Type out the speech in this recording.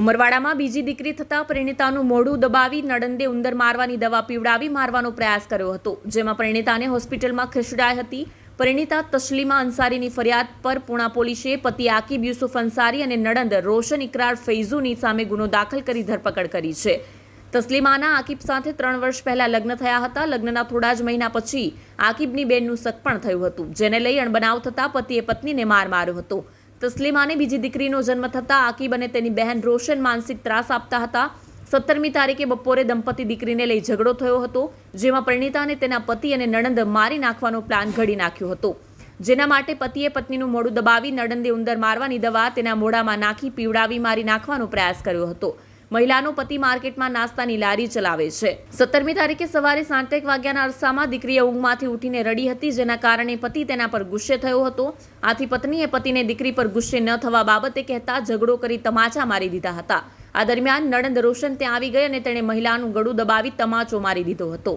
ઉમરવાડામાં બીજી દીકરી થતાં પરિણીતાનું મોઢું દબાવી નડંદે ઉંદર મારવાની દવા પીવડાવી મારવાનો પ્રયાસ કર્યો હતો, જેમાં પરિણીતાને હોસ્પિટલમાં ખસેડાઈ હતી. પરિણીતા તસલીમા અંસારીની ફરિયાદ પર પુણા પોલીસે પતિ આકીબ યુસુફ અંસારી અને નડંદ રોશન ઇકરાર ફૈઝુની સામે ગુનો દાખલ કરી ધરપકડ કરી છે. તસલીમાના આકીબ સાથે ત્રણ વર્ષ પહેલા લગ્ન થયા હતા. લગ્નના થોડા જ મહિના પછી આકીબની બેનનું સગપણ થયું હતું, જેને લઈ અણબનાવ થતાં પતિએ પત્નીને માર માર્યો હતો. તસ્લીમાને બીજી દીકરીનો જન્મ થતાં આકીબ અને તેની બહેન રોશન માનસિક ત્રાસ આપતા હતા. સત્તરમી તારીખે બપોરે દંપતી દીકરીને લઈ ઝઘડો થયો હતો, જેમાં પરિણીતા અને તેના પતિ અને નણંદ મારી નાખવાનો પ્લાન ઘડી નાખ્યો હતો. જેના માટે પતિએ પત્નીનું મોઢું દબાવી નડંદે ઉંદર મારવાની દવા તેના મોઢામાં નાખી પીવડાવી મારી નાખવાનો પ્રયાસ કર્યો હતો. મહિલાનો પતિ માર્કેટમાં નાસ્તાની લારી ચલાવે છે. સત્તરમી તારીખે સવારે સાંતેક વાગ્યાના અરસામાં દીકરીએ ઊંઘમાંથી ઉઠીને રડી હતી, જેના કારણે પતિ તેના પર ગુસ્સે થયો હતો. આથી પત્નીએ પતિને દીકરી પર ગુસ્સે ન થવા બાબતે કહેતા ઝઘડો કરી તમાચા મારી દીધા હતા. આ દરમિયાન નણંદ રોશન ત્યાં આવી ગઈ અને તેણે મહિલાનું ગળું દબાવી તમાચો મારી દીધો હતો.